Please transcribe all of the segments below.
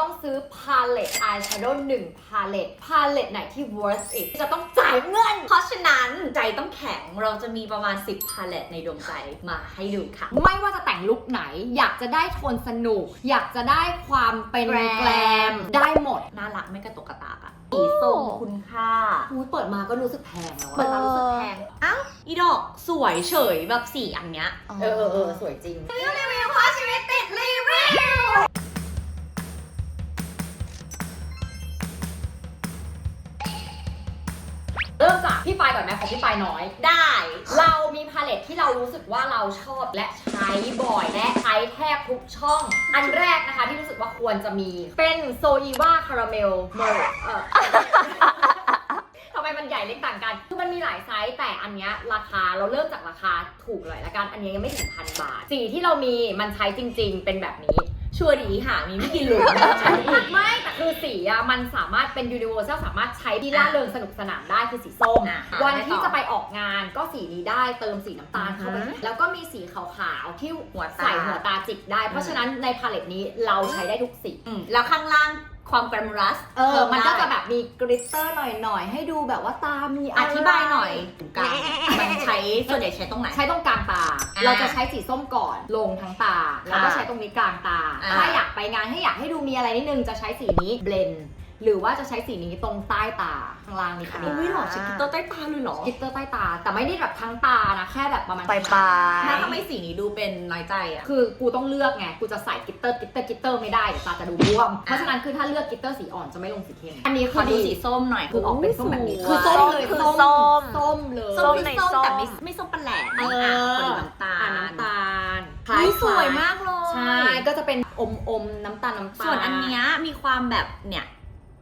ต้องซื้อพาเลตอายแชโดว์หนึ่งพาเลตพาเลตไหนที่ worth it จะต้องจ่ายเงิน เพราะฉะนั้นใจต้องแข็งเราจะมีประมาณ 10 พาเลตในดวงใจมาให้ดูค่ะ ไม่ว่าจะแต่งลุคไหน อยากจะได้โทนสนุก อยากจะได้ความเป็นแกรมแกรมได้หมด น่ารักไม่กระตุกกระตากอะสีส้มคุณค่าอุ๊ยเปิดมาก็รู้สึกแพงแล้วเปิดอะมารู้สึกแพงอ้าวอีดอกสวยเฉยแบบสีอันเนี้ย เออเออเออสวยจริงรีวิวเพราะชีวิตติดรี ริ่มจากพี่ปายก่อนไหมของพี่ปายน้อย ได้ เรามีพาเลตที่เรารู้สึกว่าเราชอบและใช้บ่อยและใช้แทบทุกช่อง อันแรกนะคะที่รู้สึกว่าควรจะมี เป็นโซอีวาคาราเมลเมอร์เออทำไมมันใหญ่เล็กต่างกัน คือมันมีหลายไซส์แต่อันเนี้ยราคาเราเริ่มจากราคาถูกเลยละกัน อันเนี้ยยังไม่ถึงพันบาท สีที่เรามีมันใช้จริง ๆ เป็นแบบนี้ ชัวร์ดีหามีไม่กินหลุมไม่แต่คือสีอะมันสามารถเป็นยูนิเวอร์แซลสามารถใช้ที่ล่าเริงสนุกสนานได้คือสีส้มอะวันที่จะไปออกงานก็สีนี้ได้เติมสีน้ำตาลเข้าไป อือฮึแล้วก็มีสีขาวๆที่หัวตา ใส่หัวตาจิกได้ เพราะฉะนั้นในพาเลตนี้เราใช้ได้ทุกสี อืมแล้วข้างล่าง ความแกรมรัสเออ มันก็จะแบบมีกริตเตอร์หน่อยๆ ให้ดูแบบว่าตามีะอไรธิบายหน่อยตรงกลางมันใช้ส่วนใหญ่ใช้ตรงไหน ใช้ตรงกลางตา อ่าเราจะใช้สีส้มก่อนลงทั้งตา แล้วก็อ่าใช้ตรงนี้กลางตา อ่าถ้าอยากไปงานให้อยากให้ดูมีอะไรนิดนึงจะใช้สีนี้เบลน หรือว่าจะใช้สีนี้ตรงใต้ตาข้างล่างนี่ค่ะอุ้ยหรอใช้กิตเตอร์ใต้ตาเลยเหรอกริตเตอร์ใต้ตา แต่ไม่ได้แบบทั้งตานะ แค่แบบประมาณปลายปลายถ้าทำไมสีนี้ดูเป็นน้อยใจอะ คือกูต้องเลือกไง กูจะใส่กริตเตอร์กริตเตอร์กริตเตอร์ไม่ได้เดี๋ยวตาจะดูบวม เพราะฉะนั้นคือถ้าเลือกกริตเตอร์สีอ่อนจะไม่ลงสีเข้ม อันนี้ขคืออดูดีสีส้มหน่อยคือออกเป็นส้มแบบนี้สวยคือส้มเลยคือส้ม ส้มเลย ส้มในในส้มส้มแต่ไม่ไม่ส้มปลาแหลกเออะอพอดีน้ำตาอะลน้ำตาลอุ๊ยคล้สวยๆมากเลย ใช่ ก็จะเป็นอมอมๆน้ำตาลน้ำตาล ส่วนอันเนี้ยมีความแบบเนี่ย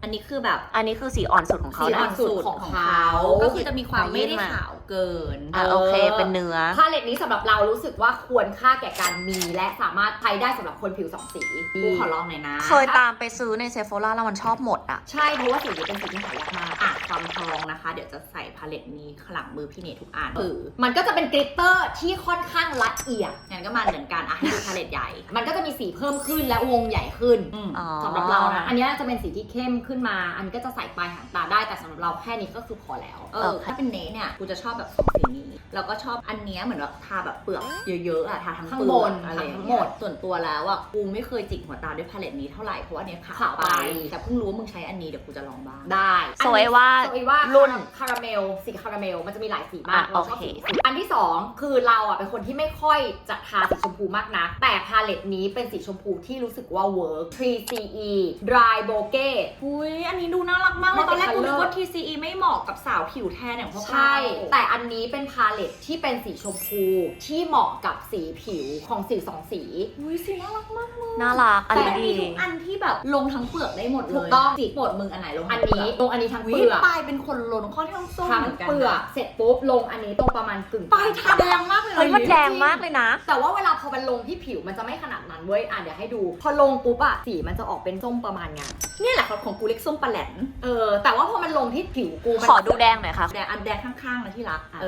อันนี้คือแบบ อันนี้คือสีอ่อนสุดของเขาสีนะอ่อนสุดของเขา ก็คือจะมีความไม่ได้ยื่นมาขาวเกินอะโอเคเป็นเนื้อ พาเลตนี้สำหรับเรารู้สึกว่าควรค่าแก่การมี และสามารถใช้ได้สำหรับคนผิวสองสีกูขอลองหน่อยนะเคยตามไปซื้อในเซฟโฟล่าแล้วมันชอบหมดอะ ใช่เพราะว่าสีนี้เป็นสีที่หายากมากอะความทองนะคะ เดี๋ยวจะใส่พาเลตนี้ขางหลังมือพี่เนททุกอันคือมันก็จะเป็นกริตเตอร์ที่ค่อนข้างละเอียดงั้นก็มาเหมือนกันอะให้ดูพาเลตใหญ่ มันก็จะมีสีเพิ่มขึ้นและวงใหญ่ขึ้นอืมอ๋อ สำหรับเรานะอันเนี้ยจะเป็นสีที่เข้มขึ้นมา อันนี้ก็จะใส่ปลายหางตาได้แต่สำหรับเราแค่นี้ก็คือพอแล้วเออถ้าเป็นเนทเนี่ยกูจะชอบอบแบบสองสีนี้ แล้วก็ชอบอันเนี้ยเหมือนแบบทาแบบเปลือกเยอะๆอะทาทั้งข้างเปลืบอกนอะไรอย่างทั้งเงี้หมยด ส่วนตัวแล้วอะกูไม่เคยจิกหัวตาด้วยพาเลตนี้เท่าไหร่เพราะว่าอันเนี้ยขาวขาวไป แต่เพิ่งรู้ว่ามึงใช้อันนี้เดี๋ยวกูจะลองบ้าง ได้สวยว่าสวยว่ารุ่นคาราเมลสีคาราเมลมันจะมีหลายสีมากอะเราชอบโอเค สีสุดอันที่สองคือเราอะเป็นคนที่ไม่ค่อยจะทาสีชมพูมากนะแต่พาเลตนี้เป็นสีชมพูที่รู้สึกว่าเวิร์ก 3CE Dry Bokeh อุ้ยอันนี้ดูน่ารักมากเลยมันตเป็อนนแรกกูนึก colour ว่า TCE ไม่เหมาะกับสาวผิวแทนอย่างพวกเรา ใช่ แต่อันนี้เป็นพาเลตที่เป็นสีชมพูที่เหมาะกับสีผิวของสีสองสี อุ้ยสีน่ารักมากเลยน่ารักอันแต่นี้มีดี ทุกอันที่แบบลงทั้งเปลือกได้หมดเลยถูกต้อง สีโปรดมึงอันไหนลงอัทั้นงเปลืนี้อกลงอันนี้ทั้งวิเปลือกปลายเป็นคนลงค่อนข้างส้มทั้งเหมือนกันเปลือกเสร็จปุ๊บลงอันนี้ตรงประมาณกึ่งปลายทาแดงมากเลยเฮ้ยมันแดงมากเลยนะ แต่ว่าเวลาพอมันลงที่ผิวมันจะไม่ขนาดนั้นเว้ยอะเดี๋ยวให้ดู พอลงปุ๊บอะสีมันจะออกเป็นส้มประมาณเนี้ยนี่แหละของกูเล็กส้มปลาแหลนเออแต่ว่าพอมันลงที่ผิวกูมันขอดูแดงหน่อยค่ะ แดงอันแดงข้างๆนะที่รักอะเอ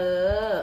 อ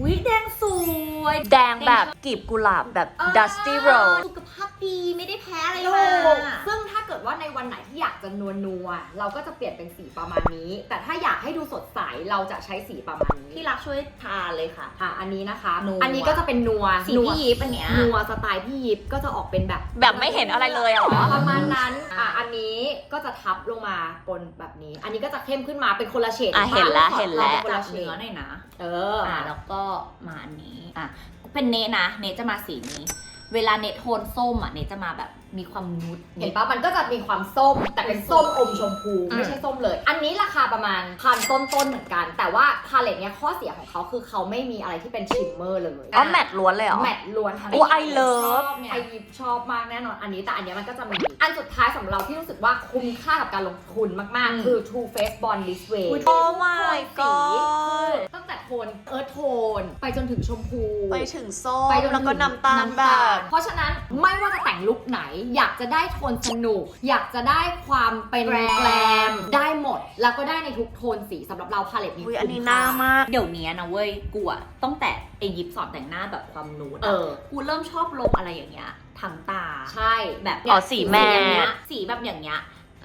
อุ้ยแดงสวย แดงแบบกลีบกุหลาบแบบ dusty rose สุขภาพดีไม่ได้แพ้อะไรถูมากซึ่งถ้าเกิดว่าในวันไหนที่อยากจะนวลนัวๆเราก็จะเปลี่ยนเป็นสีประมาณนี้ แต่ถ้าอยากให้ดูสดใส เราจะใช้สีประมาณนี้ที่รักช่วยทาเลยค่ะ อะอันนี้นะคะ นัว อันนี้ก็จะเป็นนัวสีนัวพี่ยิปอันเนี้ยนัวสไตล์พี่ยิปก็จะออกเป็นแบบ แบบไม่เห็นอะไรเลยเหรอ ประมาณนั้น อะ อันนี้ก็จะทับลงมาบนแบบนี้ อันนี้ก็จะเข้มขึ้นมาเป็นคนละเฉดอะเห็นแล้วเห็นแล้วคนจัละบเฉเนื้อดหน่อยนะ เออ อ่าแล้วก็มาอันนี้อะเป็นเนทนะ เนทจะมาสีนี้ เวลาเนทโทนส้มอะ เนทจะมาแบบ มีความนุดเห็นปะมันก็จะมีความส้ม แต่เป็นส้มอมชมพูอืมไม่ใช่ส้มเลย อันนี้ราคาประมาณพันต้นๆเหมือนกัน แต่ว่าพาเลตเนี้ยข้อเสียของเขาคือเขาไม่มีอะไรที่เป็นชิมเมอร์เลยอ๋อแมตต์ล้วนเลยเหรอแมตต์ล้วนทั้งโอ้ I love ชอบเนี่ยไอยิปชอบมากแน่นอนอันนี้แต่อันเนี้ยมันก็จะมีอันสุดท้ายสำหรับเราที่รู้สึกว่าคุ้มค่ากับการลงทุนมากอืมๆคือ Too Faced Bond This Way อุ๊ยโอ้ my god ตั้งแต่โทนเอิร์ธโทนไปจนถึงชมพู ไปถึงส้มไปจนถึงแล้วก็น้ำตาลแบบเพราะฉะนั้นไม่ว่าจะแต่งลุคไหนอยากจะได้โทนสนุก อยากจะได้ความเป็นแกรมแกรม ได้หมด แล้วก็ได้ในทุกโทนสีสำหรับเราพาเลตนี้อุ้ยอันนี้คุ้หน้ามาก เดี๋ยวนี้นะเว้ยกูอะตั้งแต่ไอยิปสอนแต่งหน้าแบบความนูดเออะอ กูเริ่มชอบลงอะไรอย่างเงี้ยททั้งตา ใช่แบบอ๋อสีแมทอย่างเงี้ยสีแบบอย่างเงี้ย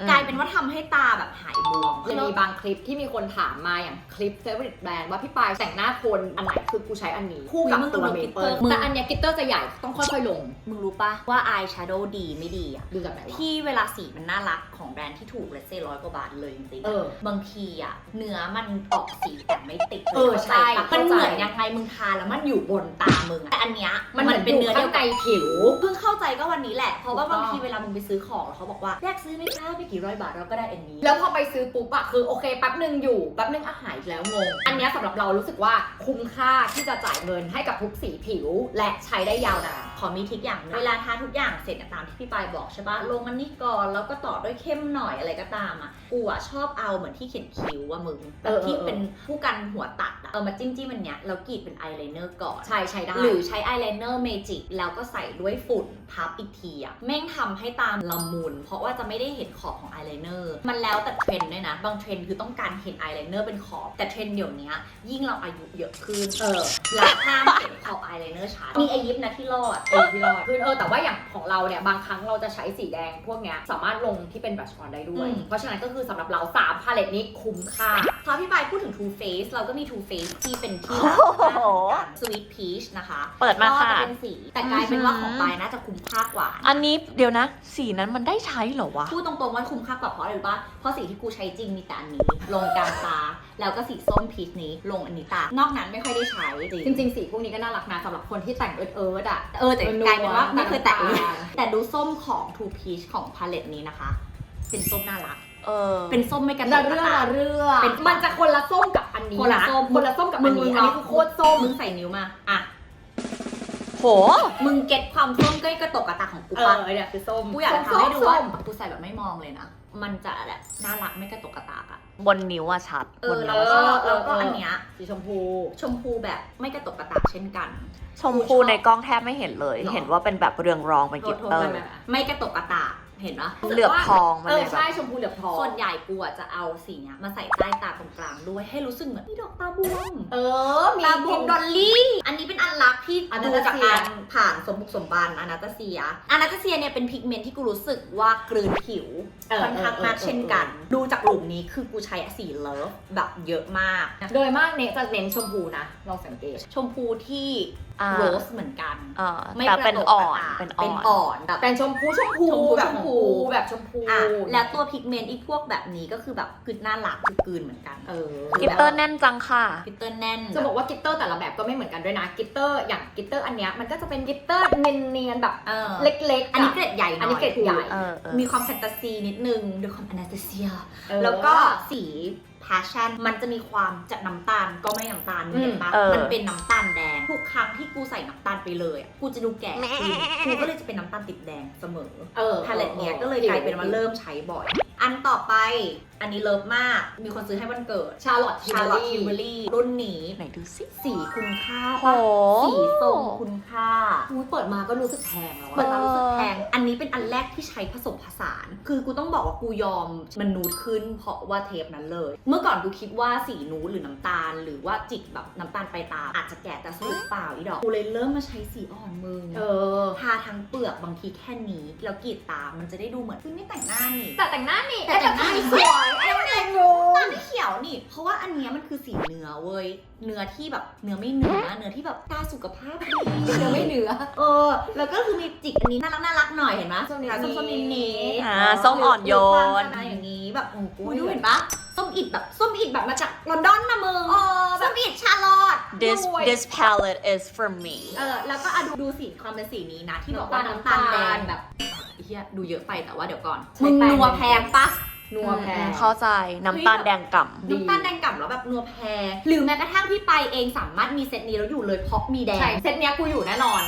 กลายเป็นว่าทำให้ตาแบบหายบวมจะมีบางคลิปที่มีคนถามมาอย่างคลิป favorite brand ว่าพี่ปายแต่งหน้าโทนอันไหนคือกูใช้อันนี้ คู่กับตัวเมเปิลแต่อันเนี้ยกิตเตอร์จะใหญ่ต้องค่อยๆลง มึงรู้ปะว่าอายแชโดว์ดีไม่ดีอะดูจากไหนวะที่เวลาสีมันน่ารักของแบรนด์ที่ถูกเลเซ่ร้อยกว่าบาทเลยจริงๆเออบางทีอะเนื้อมันออกสีแต่ไม่ติดเออใช่เข้าจปะมันเหมือนยังไงมึงทาแล้วมันอยู่บนตามึงอะแต่อันเนี้ยมันเหมือนเป็นเนื้อเดียวไกกันผิว เพิ่งเข้าใจก็วันนี้แหละเพราะว่าถูกต้บาองงทีเวลามึงไปซื้อของแล้วเขาบอกว่าแยกซื้อไม่ค่าไม่กี่ร้อยบาทเราก็ได้อันนี้ แล้วพอไปซื้อปุ๊บอะคือโอเคแป๊บหนึ่งอยู่แป๊บหนึ่งอาหายแล้วงง อันเนี้ยสำหรับเรารู้สึกว่าคุ้มค่าที่จะจ่ายเงินให้กับทุกสีผิวและใช้ได้ยาวนานขอมีทริคอย่างหนึงเวลาทาทุกอย่างเสร็จอะตามที่พี่ปายบอกใช่ปะลงอันนี้ก่อนแล้วก็ต่อด้วยเข้มหน่อยอะไรก็ตามอะกูอะชอบเอาเหมือนที่เขียนคิ้วว่ามึงแบเอบอที่เออเป็นผู้กันหัวตัดอะเอามาจิ้มจิ้มๆอันเนี้ยแล้วกรีดเป็นอายไลเนอร์ก่อนใช่ใช้ได้หรือใช้อายไลเนอร์เมจิกแล้วก็ใส่ด้วยฝุ่นทับอีกทีอะแม่งทำให้ตามละมุนเพราะว่าจะไม่ได้เห็นขอบของอายไลเนอร์มันแล้วแต่เทรนด์ด้วยนะ บางเทรนด์คือต้องการเห็นอายไลเนอร์เป็นขอบแต่เทรนด์เดี๋ยวนี้ยิ่งเราอายุเยอะขึ้นเออเราห้ามเห็นขอบอายไลเนอร์ชัดมีไอยิปนะที่รอดเออที่รอดคือเออแต่ว่าอย่างของเราเนี่ยบางครั้งเราจะใช้สีแดงพวกเนี้ยสามารถลงที่เป็นบัชออนได้ด้วยอืมเพราะฉะนั้นก็คือสำหรับเรา3พาเลตนี้คุ้มค่าพอพี่ปายพูดถึง Too Faced เราก็มี Too Faced ที่เป็นที่โอ้โห Sweet Peach นะคะเปิดมาค่ะ ก็จเป็นสีแต่กลายเป็นว่าของปายน่าจะคุ้มค่ากว่า อันนี้เดี๋ยวนะ สีนั้นมันได้ใช้เหรอวะ พูดตรงๆว่าคุ้มค่ากว่าเพราะอะไรรู้ปะเพราะสีที่กูใช้จริงมีแต่อันนี้ ลงกลางตา แล้วก็สีส้มพีชนี้ลงอันนี้ตานอกนั้นไม่ค่อยได้ใช้จริงจริงๆสีพวกนี้ก็น่ารักนะสำหรับคนที่แต่งเอิร์ธเอิร์ธอะเออแต่กลายเป็นว่าไม่เคยแตะเลยต่างแต่ดูส้มของ Too Peach ของพาเลตนี้นะคะ เป็นส้มน่ารัก เออ เป็นส้มไม่กระๆตุระกกระเรื่อตากระเรื่อเป็นมันจะคนละส้มกับอันนี้คนละส้มคนละส้มกับอันนี้มึงอันนี้คือโคตรส้มมึงใส่นิ้วมาอะโห มึงเก็ตความส้มใกล้กระตกกระตากของกูเอปะอเนี่ยคือส้มกูอยากจะส้ทำมให้ดูว่าส้มกูใส่แบบไม่มองเลยนะ มันจะแบบน่ารักไม่กระตกกระตากอะ บนนิ้วอะชัดเอบนอนิ้แล้ววอะก็ชัดแล้วก็อันเนี้ยสีชมพู ชมพูแบบไม่กระตกกระตากเช่นกัน ชมพูในกล้องแทบไม่เห็นเลย หรอ เห็นว่าเป็นแบบเรืองรองเป็นกลิตเตอร์โทษโทษไปไม่กระตกกระตาก เห็นปะเหลือบทองมันเอเลอยแบใช่บชมพูเหลือบทองส่วนใหญ่กูอะจะเอาสีเนี้ยมาใส่ใต้ตาตรงกลางด้วยให้รู้สึกเหมือนมีดอกตาบวมเออ มี ตาบวมดอลลี่ อันนี้เป็นอันลักที่อนาดูตาเซีย จากการผ่านสมบุกสมบันอนาตาเซียอนาตาเซียเนี่ยเป็นพิกเมนต์ที่กูรู้สึกว่ากลืนผิวเออค่อนข้างมากเออเออเช่นกัน ดูจากหลุมนี้คือกูใช้สีเลิฟแบบเยอะมาก โดยมากเนยจะเน้นชมพูนะลองสังเกตชมพูที่อ่า โรสเหมือนกันอ่าไม่แต่เป็นกระตกอ่อกนระตากเป็นเป็นอ่อนอ่อนแบบเป็นชมพูชมพูชมพูแบบชชมมพูพูแบบชมพูอะแล้วตัวพิกเมนต์อีพวกแบบนี้ก็คือแบบคือน่ารักคือกลืนเหมือนกันเออกลิตเตอร์แน่นจังค่ะพิตเตอร์แน่นจะบอกว่ากิตเตอร์แต่ละแบบก็ไม่เหมือนกันด้วยนะกิตเตอร์อย่างกิตเตอร์อันเนี้ยมันก็จะเป็นกิตเตอร์เนียนๆแบบเออเล็กๆอันนี้ะเกรดใหญ่หน่อยอันนี้เกรดใหญ่เออเออมีความแฟนตาซีนิดนึงด้วยความอนาตาเซียเออแล้วก็สี passion มันจะมีความจากน้ำตาลก็ไม่น้ำตาลมึงเห็นปะเออมันเป็นน้ำตาลแดง ทุกครั้งที่กูใส่น้ำตาลไปเลยอะกูจะดูแก่ขึ้นกูก็เลยจะเป็นน้ำตาลติดแดงเสมอ เออพาเลตเนี้ยก็เลยกลายเป็นว่าเริ่มใช้บ่อย อันต่อไปอันนี้เลิฟมาก มีคนซื้อให้วันเกิด ชาร์ลอตชาร์ลอตทิวเบอรี่รุ่นนี้ ไหนดูสิ สีคุณค่าโหปะสีทรงคุณค่า อุ๊ยเปิดมาก็รู้สึกแพงแล้วเปิดอะ มารู้สึกแพง อันนี้เป็นอันแรกที่ใช้ผสมผสาน คือกูต้องบอกว่ากูยอมมันนูดขึ้นเพราะว่าเทปนั้นเลย เมื่อก่อนกูคิดว่าสีนูดหรือน้ำตาล หรือว่าจิกแบบน้ำตาลไปตาม อาจจะแก่แต่สรุปเปล่าอีดอก กูเลยเริ่มมาใช้สีอ่อนมึงเออ ทาทั้งเปลือกบางทีแค่นี้ แล้วกรีดตา มันจะได้ดูเหมือนคือไม่แต่งหน้านี่ แต่แต่งหน้านี่แต่แต่งหน้านี่สวยไอ้เด็กงูตาไม่เขียวนี่ เพราะว่าอันเนี้ยมันคือสีเนื้อเว้ย เนื้อที่แบบเนื้อไม่เนื้อเนื้อที่แบบตาสุขภาพดีเดี๋ยวไม่เหนือเออ แล้วก็คือมีจิกอันนี้น่ารักน่ารักหน่อยเห็นไหมส้มนิดๆแต่ส้มๆนิดนิดอ่าส้มอ่อนโยนอะไรอย่างนี้แบบโอ้โหดูเห็นปะส้มอิดแบบส้มอิดแบบมาจากลอนดอนนะมึงเออแบส้บมอิดชาร์ลอต this รวย this palette is for me เออแล้วก็อะดูดูสีความเป็นสีนี้นะ ที่บอกว่าน้ำตาลแดงแบบไอ้เฮียดูเยอะไปแต่ว่าเดี๋ยวก่อนใช้มึงแป้งนัวแพงปะ นัวแพง เข้าใจน้ำตาลแดงก่ำดีน้ำตาลแดงกล่ำแล้วแบบนัวแพงหรือแม้กระทั่งพี่ไปเองสามารถมีเซตนี้แล้วอยู่เลยเพราะมีแดง ใช่เซตเนี้ยกูอยู่แน่นอน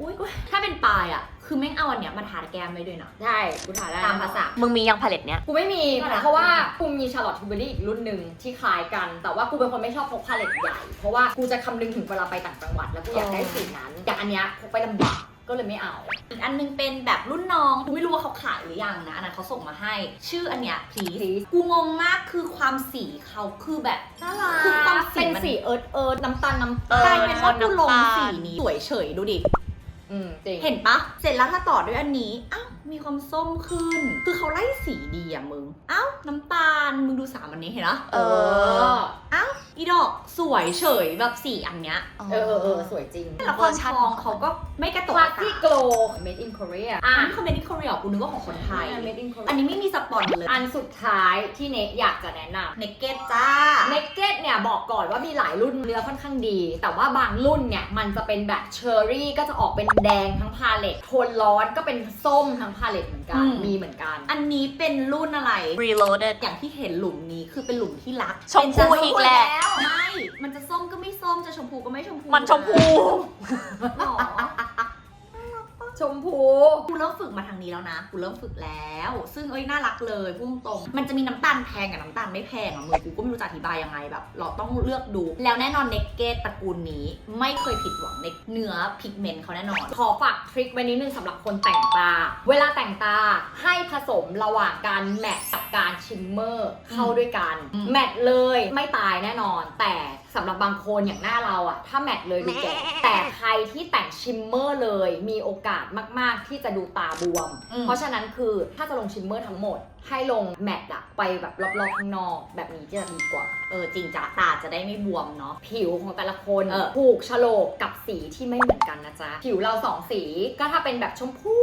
อุ้ยถ้าเป็นปลายอะ คือแม่งเอาอันเนี้ยมาทาแก้มได้ด้วยนะ ใช่กูถ่ายได้ตามภาษา มึงมียังพาเลตเนี้ย กูไม่มีก็นะเพราะว่ากูมีชาร์ลอตทิวเบอรี่อีกรุ่นหนึ่งที่คล้ายกัน แต่ว่ากูเป็นคนไม่ชอบพกพาเลตใหญ่ เพราะว่ากูจะคำนึงถึงเวลาไปต่างจังหวัด แล้วกูอยากได้สีนั้น อย่างอันเนี้ยพกไปลำบาก ก็เลยไม่เอา อีกอันนึงเป็นแบบรุ่นน้องกูไม่รู้ว่าเขาขายหรือยังนะ อันนั้นเขาส่งมาให้ ชื่ออันเนี้ย please Please กูงงมากคือความสีเขาคือแบบ น่ารัก คือความสีเป็นมัน สีเอิร์ธเอิร์ธน้ำตาลน้ำเออกลายเป็นว่ากูลงน้ำตาลสีนี้สวยเฉยดูดิ อืมจริง เห็นปะ เสร็จแล้วถ้าต่อด้วยอันนี้ อ้าวมีความส้มขึ้น คือเขาไล่สีดีอะมึงอ้าวน้ำตาล มึงดูสามอันนี้เห็นปะเอออ้าวอีดอกสวยเฉยแบบสี่อันเนี้ยเออเออเออสวยจริงแล้วความทองเขาก็ไม่กระคตุกลาสซี่โกล made in Korea อัอะนนี้เขาเป็นที่เกาหลีกูนึกว่าของคนไทย made in Korea อันนี้ไม่มีสปอนเลย อันสุดท้ายที่เนอยากจะแนะนำเนกเก็ตจ้าเนกเก็ตเนี่ยบอกก่อนว่ามีหลายรุ่นเนื้อค่อนข้างดี แต่ว่าบางรุ่นเนี่ยมันจะเป็นแบบเชอร์รี่ก็จะออกเป็นแดงทั้งพาเลตโทนร้อนก็เป็นส้มทั้งพาเลตเหมือนกัน อืม มีเหมือนกัน อันนี้เป็นรุ่นอะไร reloaded อย่างที่เห็นหลุมนี้คือเป็นหลุมที่รักชมพูอีกแหละไม่ มันจะส้มก็ไม่ส้ม จะชมพูก็ไม่ชมพูมันชมพู หรอ ชมพูกูเริ่มฝึกมาทางนี้แล้วนะกูเริ่มฝึกแล้ว ซึ่งเอ้ยน่ารักเลยพุ่งตรง มันจะมีน้ำตาลแพงกับน้ำตาลไม่แพงอะมือกูก็ไม่รู้จะอธิบายยังไงแบบ เราต้องเลือกดู แล้วแน่นอนเนกเกตตระกูลนี้ไม่เคยผิดหวังในเนื้อพิกเมนต์เขาแน่นอน ขอฝากทริคไว้นิดนึงสำหรับคนแต่งตา เวลาแต่งตาให้ผสมระหว่างการแมทกับ การชิมเมอร์เข้าด้วยกันอืมแมทเลยไม่ตายแน่นอน แต่สำหรับบางคนอย่างหน้าเราอะถ้าแมทเลยดูแก่แต่ใครที่แต่งชิมเมอร์เลยมีโอกาสมาก ๆ ที่จะดูตาบวมอืมเพราะฉะนั้นคือถ้าจะลงชิมเมอร์ทั้งหมด ให้ลงแมทอะไปแบบรอบๆข้างนอก แบบนี้จะดีกว่า เออจริงจ้ะตาจะได้ไม่บวมเนาะผิวของแต่ละคนเออผูกโฉลกกับสีที่ไม่เหมือนกันนะจ๊ะผิวเราสองสีก็ถ้าเป็นแบบชมพู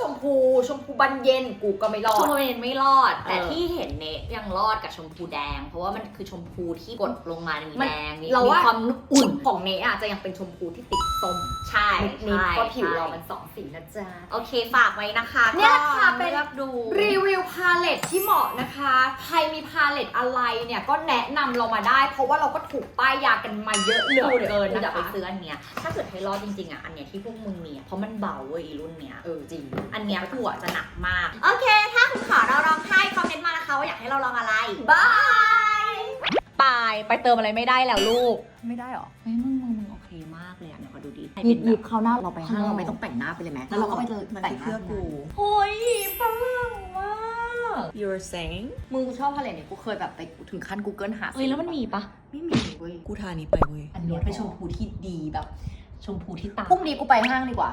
ชมพูชมพูบันเย็นกูก็ไม่รอชดมพูเนไม่รอด แต่เออที่เห็นเนทยังรอดกับชมพูแดง เพราะว่ามันคือชมพูที่กดลงมามีมันแดงมีเรามีว่า ความอุ่นของเนอะจะยังเป็นชมพูที่ติด ส้มใช่นิดใช่ๆเพราะผิวเราใช่มันสองสีนะจ๊ะ โอเคฝากไว้นะคะเนี่ยค่ะก็เป็น ลือกดู รีวิวพาเลตที่เหมาะนะคะ ใครมีพาเลตอะไรเนี่ยก็แนะนำเรามาได้ เพราะว่าเราก็ถูกป้ายยากันมาเยอะเหลือเกินกูนะอยากไปคะซื้ออันเนี้ย ถ้าเกิดให้รอดจริงๆอะ อันเนี้ยที่พวกมึงมีอะเพราะมันเบาเว้ยอีรุ่นเนี้ย เออจริง อันเนี้ยกูอะจะหนักมาก โอเค ถ้าคุณขอเราลองให้คอมเมนต์มานะคะว่าอยากให้เราลองอะไรบายตายไปเติมอะไรไม่ได้แล้วลูก ไม่ได้หรอเฮ้ยมึงมึง อะเดี๋ยวขอดูดิหยิบหยิบเข้าหน้าเราไปห้างข้างนอกเราไม่ต้องแต่งหน้าไปเลยไหมแล้วเราก็ไปเจอมันแต่งคือหน้าเพื่อกูเฮ้ยปังมาก you're saying มึงกูชอบพาเลตเนี่ยกูเคยแบบไปถึงขั้น Google หาเฮ้ยแล้วมันมีปะไม่มีเว้ยกูทานี้ไปเว้ยอันเนี้ยเป็นชมพูที่ดีแบบ ชมพูที่ตาพรุ่งนี้กูไปห้างดีกว่า